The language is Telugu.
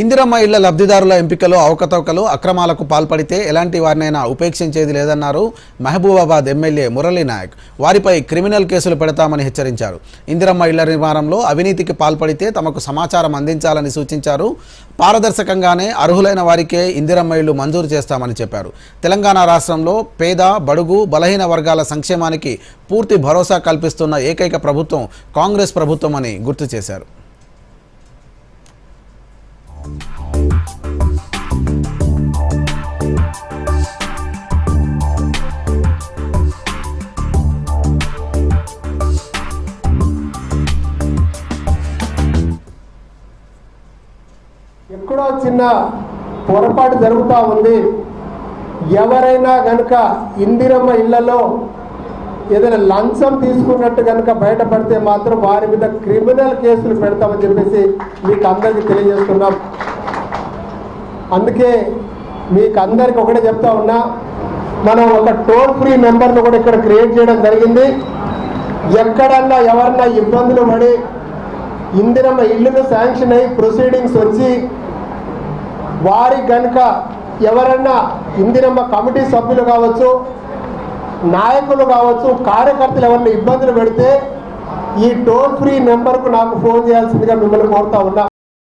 ఇందిరమ్మ ఇళ్ళ లబ్ధిదారుల ఎంపికలో అవకతవకలు అక్రమాలకు పాల్పడితే ఎలాంటి వారినైనా ఉపేక్షించేది లేదన్నారు మహబూబాబాద్ ఎమ్మెల్యే మురళీ నాయక్. వారిపై క్రిమినల్ కేసులు పెడతామని హెచ్చరించారు. ఇందిరమ్మ ఇళ్ళ నిర్మాణంలో అవినీతికి పాల్పడితే తమకు సమాచారం అందించాలని సూచించారు. పారదర్శకంగానే అర్హులైన వారికే ఇందిరమ్మ ఇళ్ళు మంజూరు చేస్తామని చెప్పారు. తెలంగాణ రాష్ట్రంలో పేద బడుగు బలహీన వర్గాల సంక్షేమానికి పూర్తి భరోసా కల్పిస్తున్న ఏకైక ప్రభుత్వం కాంగ్రెస్ ప్రభుత్వం అని గుర్తు చేశారు. ఎక్కడో చిన్న పొరపాటు జరుగుతూ ఉంది. ఎవరైనా కనుక ఇందిరమ్మ ఇళ్ళలో ఏదైనా లంచం తీసుకున్నట్టు కనుక బయటపడితే మాత్రం వారి మీద క్రిమినల్ కేసులు పెడతామని చెప్పేసి మీకు అందరికీ తెలియజేస్తున్నాం. అందుకే మీకు అందరికి ఒకటే చెప్తా ఉన్నా మనం ఒక టోల్ ఫ్రీ నెంబర్ను కూడా ఇక్కడ క్రియేట్ చేయడం జరిగింది. ఎక్కడన్నా ఎవరన్నా ఇబ్బందులు పడి ఇందిరమ్మ ఇల్లులు శాంక్షన్ అయ్యి ప్రొసీడింగ్స్ వచ్చి వారి కనుక ఎవరన్నా ఇందిరమ్మ కమిటీ సభ్యులు కావచ్చు నాయకులు కావచ్చు కార్యకర్తలు ఎవరిని ఇబ్బందులు పెడితే ఈ టోల్ ఫ్రీ నెంబర్కు నాకు ఫోన్ చేయాల్సిందిగా మిమ్మల్ని కోరుతా ఉన్నా.